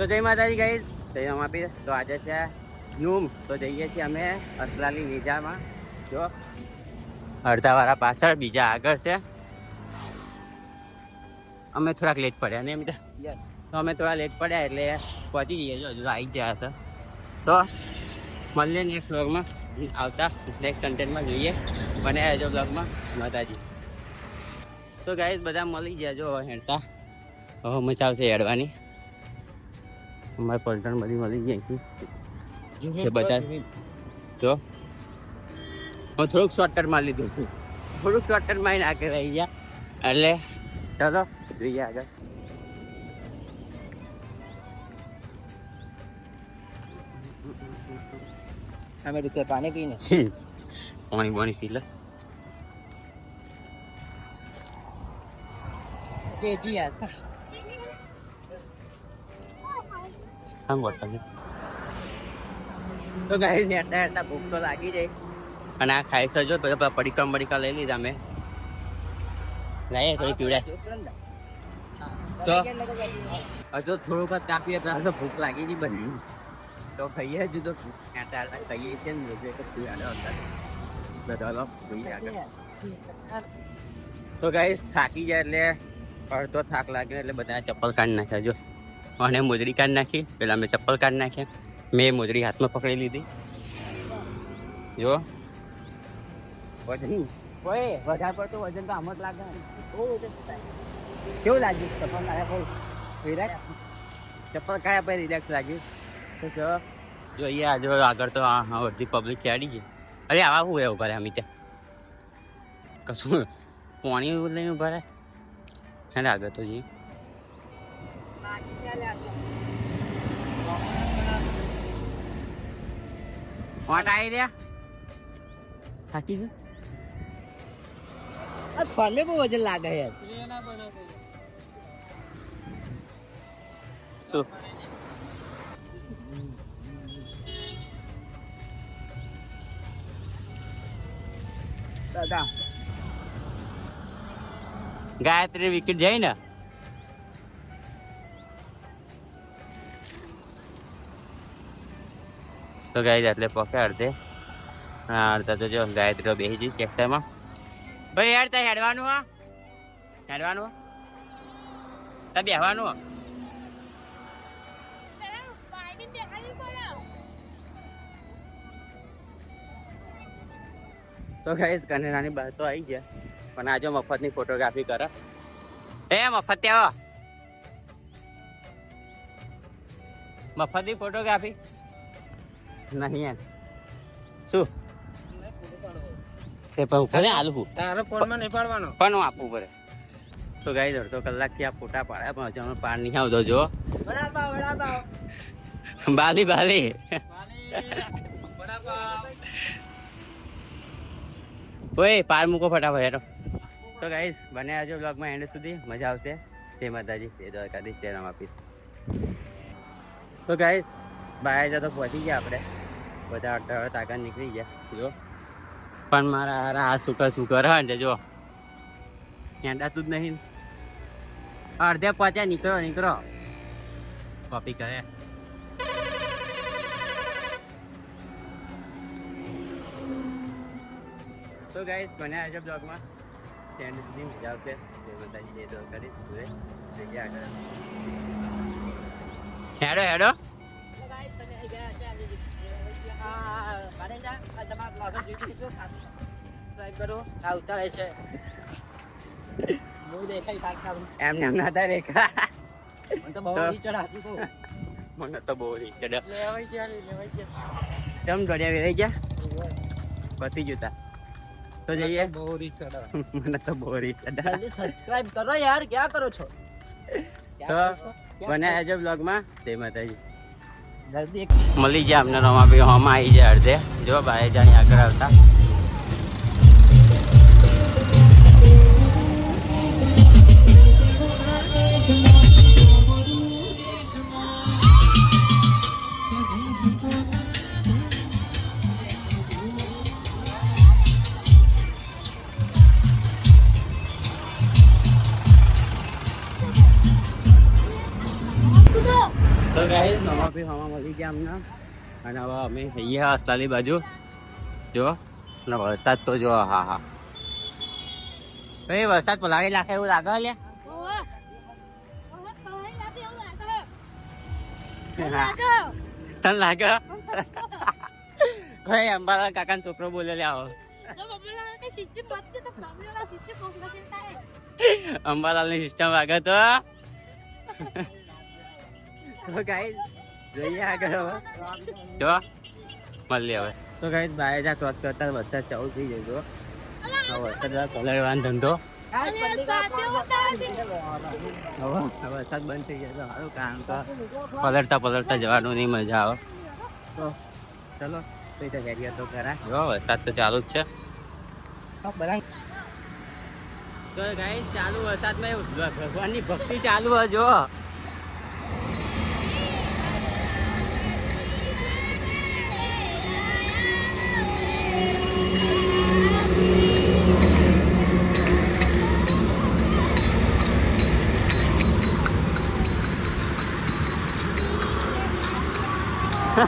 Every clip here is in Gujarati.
તો જય માતાજી ગઈ જય અમાપી તો આજે છે યુમ તો જઈએ છીએ અમે અસલાલી નિજામાં. જો. અડધા વાળા પાછળ બીજા આગળ છે. અમે થોડાક લેટ પડ્યા ને એમ તો. યસ તો અમે થોડા લેટ પડ્યા એટલે પહોંચી જઈએ. જો હજુ આવી જ ગયા છે તો મળીએ નેક્સ્ટ બ્લોગમાં આવતા નેક્સ્ટ કન્ટેન્ટમાં જોઈએ. બને રહેજો બ્લોગમાં માતાજી. તો ગાઈઝ બધા મળી ગયા જો હવે હેડતા. હવે મજા આવશે હેડવાની. અમારે પલટણ બધી મળી ગઈ અહીંથી બધા જો હું થોડુંક શોર્ટકટમાં લીધું હતું થોડુંક શોર્ટકટમાં માં નાખી રહી ગયા એટલે ચલો જોઈએ આગળ. અમે રીતે પાણી પીને? પાણી પાણી પી લે. કે જી આમ બોટલ તો ગાઈ નેટા નેટા ભૂખ તો લાગી જાય અને આ ખાઈ સજો તો પેલા પડીકા લઈ લીધા મેં. લાઈએ થોડી પીવડે તો? હજુ થોડુંક જ કાપીએ પેલા તો ભૂખ લાગી ગઈ બની તો ખાઈએ હજુ તો. ખાઈએ છે ને તો ગાઈસ થાકી જાય એટલે અડધો થાક લાગે એટલે બધા ચપ્પલ કાઢી નાખ્યા જો. અને મોજડી કાઢી નાખી. પેલા મેં ચપ્પલ કાઢી નાખ્યા મેં મોજડી હાથમાં પકડી લીધી. જો. વજન. ઓય વધારે પડતું વજન તો આમ જ લાગે. બહુ વજન કેવું લાગ્યું? ચપ્પલ કાઢ્યા પછી? રિલેક્સ ચપ્પલ કાઢ્યા પછી રિલેક્સ લાગ્યું? તો જો. અહીંયા આજે આગળ તો આ હા અડધી પબ્લિક ક્યાડી છે. અરે આવા એ ઊભા રહ્યા અમિત? કશું પાણી લઈને ઊભા રહ્યા. હે આગળ તો જઈએ. વાટ આવી રહ્યા થાકી છે? આ ફરને બહુ વજન લાગે યાર શું? દાદા. ગાયત્રી વિકેટ જાય ને? તો ગાય એટલે પોકે અડધે. હા, અડધા તો જો, ગાયત્રી બેસી જઈ ટ્રેક્ટરમાં ભાઈ, યાર ત્યાં હેડવાનું, હા? હેડવાનું? ત્યાં બેહવાનું તો ગાઈસ કનેરાની બહાર તો આવી ગયા. પણ આજે મફતની ફોટોગ્રાફી કરે. એ, મફત ત્યાં મફતની ફોટોગ્રાફી નહીં યાર. શું? છે પણ ઉપર આલુ તારો ફોનમાં નહીં પાડવાનો. પણ હું આપવું પડે તો ગાઈ અડધો કલાકથી આ ફોટા પાડ્યા પણ હજુ પાર નહીં આવતો જો. બાલી બાલી. ઓય પાર મૂકો ફટાફટ હેરો તો ગાઈસ બને આવજો બ્લોગમાં એન્ડ સુધી. મજા આવશે. જય માતાજી. જય દ્વારકાધીશ. જય રામ આપી. તો ગાઈસ બહાર જતો પહોંચી ગયા આપણે. બધા અડધા અડધા નીકળી ગયા. જો. પણ મારા હારા આ સુકર સુકર હા ને જો. હેંડાતું જ નહીં અડધે પહોંચ્યા નીકળો નીકળો. કોપી કરે. તો ગાઈસ મને આજે બ્લોગમાં સ્ટેન્ડ સુધી મજા આવશે. જય માતાજી જય દ્વારકાધીશ સુરે જઈએ આગળ. હેડો હેડો. એમને એમ ના થાય રેખા મને તો બહુ રીત ચડે કેમ દોડ્યા વેરાઈ ગયા? પતી જતા તો. જઈએ. મને તો બહુ રીત ચડે જલ્દી સબસ્ક્રાઇબ કરો યાર ક્યાં કરો છો? તો આજે બ્લોગમાં તે માતાજી. મળી જાય અમને રમા ભાઈ હોમાં આવી જાય અડધે. જો ભાઈ જાણી આગળ આવતા. ગયા અને હવે અમે જઈએ અસ્તાલી બાજુ. જો અને વરસાદ તો જો હા હા. ભાઈ વરસાદ પલાળી નાખે એવું લાગે લે. તને લાગે? ભાઈ અંબાલાલ કાકાનો છોકરો બોલે લે આવો. અંબાલાલની સિસ્ટમ વાગે તો. તો ગાઈ જોઈએ આગળ હવે. જો મળીએ હવે. તો ગાઈ બાય જા ક્રોસ કરતા વરસાદ ચાલુ થઈ હવે વરસાદ પલળવાનો ધંધો. વરસાદ બંધ થઈ જાય તો સારું કારણ તો પલળતા પલળતા જવાનું નહીં મજા આવે. તો ચલો તો હેરિયા તો ખરા? જો વરસાદ તો ચાલુ જ છે. તો ગાઈ ચાલુ વરસાદમાં ભગવાનની ભક્તિ ચાલુ હોય તો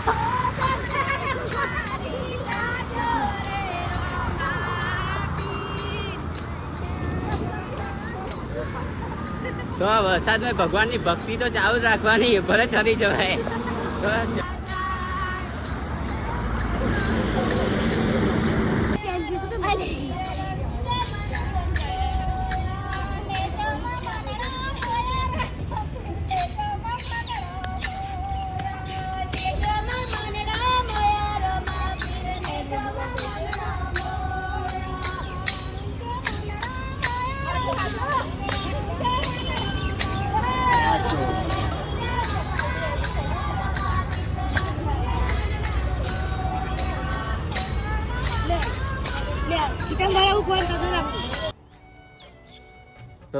વરસાદમાં ભગવાનની ભક્તિ તો ચાલુ રાખવાની ભલે ઠરી જવાય.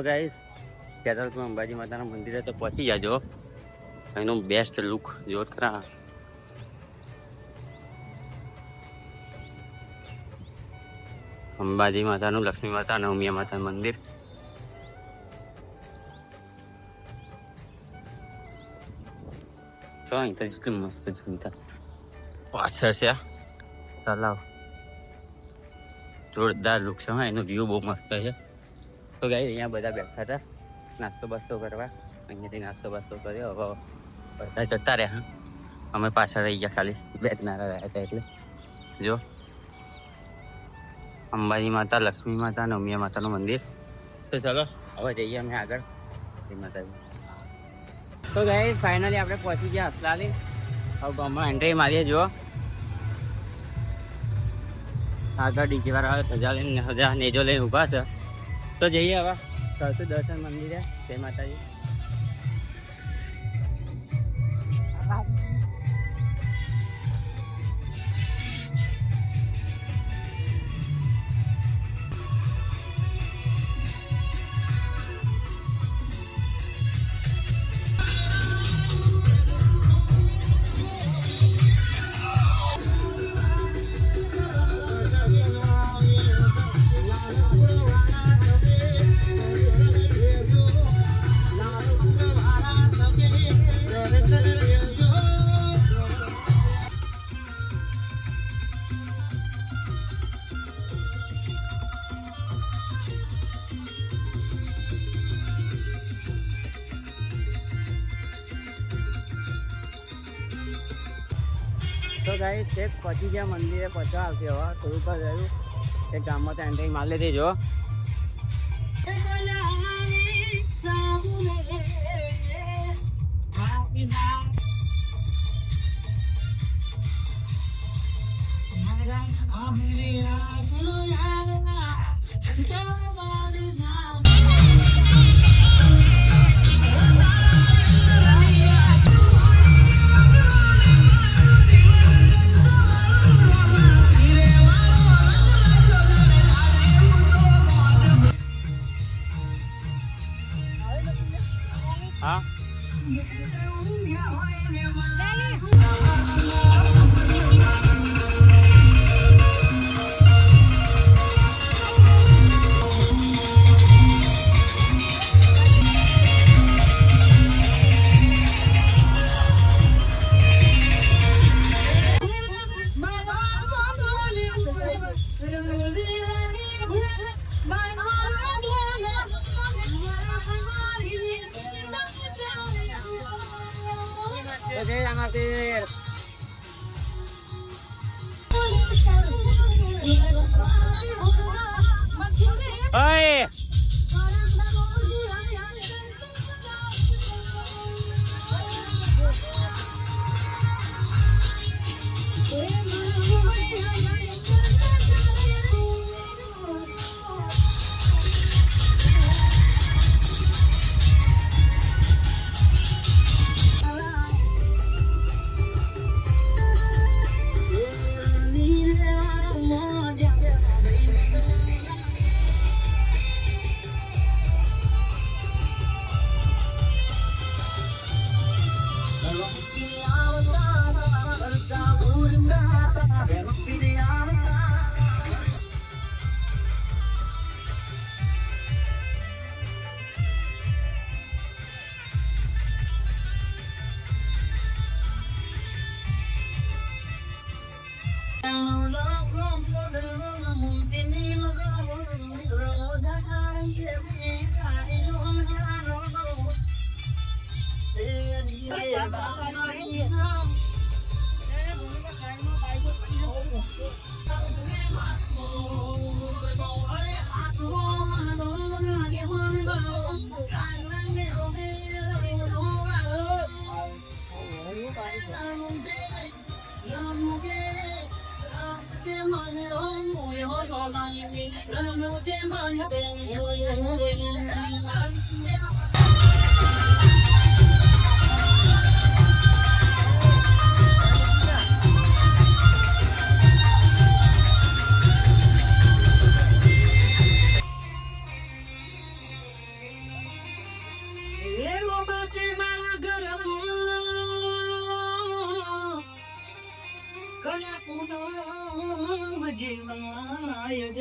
તો ગાઈસ અંબાજી માતાના મંદિરે તો પહોંચી જાજો. એનો બેસ્ટ લુક જો ખરા. અંબાજી માતાનું, લક્ષ્મી માતા અને ઉમિયા માતાનું મંદિર. જો અહીં તો મસ્ત જમતા પાછળ છે તલાવ જોરદાર લુક છે, હા, એનો વ્યૂ બહુ મસ્ત છે. તો ગાઈ અહીંયા બધા બેઠા હતા. નાસ્તો બાસ્તો કરવા. અહીંયાથી નાસ્તો બાસ્તો કર્યો. હવે બધા જતા રહ્યા. અમે પાછળ રહી ગયા ખાલી. બેઠનારા રહ્યા હતા એટલે. જો. અંબાજી માતા, લક્ષ્મી માતા અને ઉમિયા માતાનું મંદિર. તો ચલો, હવે જઈએ અમે આગળ. માતાજી. તો ગાઈ ફાઇનલી આપણે પહોંચી ગયા અસલાલી હવે ગામમાં એન્ટ્રી મારીએ, જુઓ. આગળ ડીજી વાળા ધજા લઈને, ધજા નેજો લઈને ઊભા છે. તો જઈએ હવે. કરશું દર્શન મંદિરે. જય માતાજી. તો ગાઈ તે પછી ગયા મંદિરે પછી આવશે હવે થોડું જ રહ્યું એક ગામમાં ત્યાં એન્ટ્રી મારી લેતી જો. હા Oye.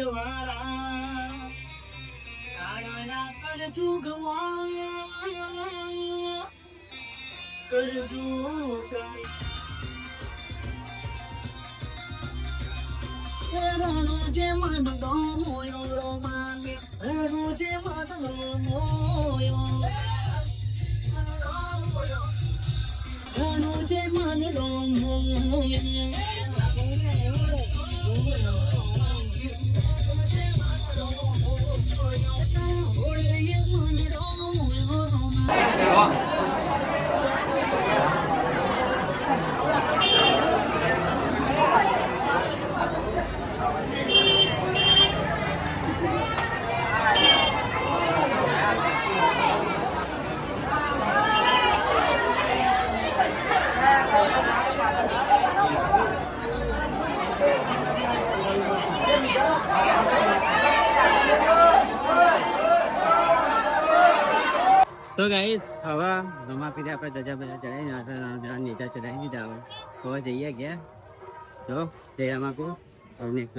તો જય રામાપીર ઓય તો ગાઈસ હવે રમાપીરે આપણે ધજા બધા ચડાવી નાખા નીચે ચડાવી દીધા હવે. હવે જઈએ ગયા જો, જય કહું હવે નેક્સ્ટ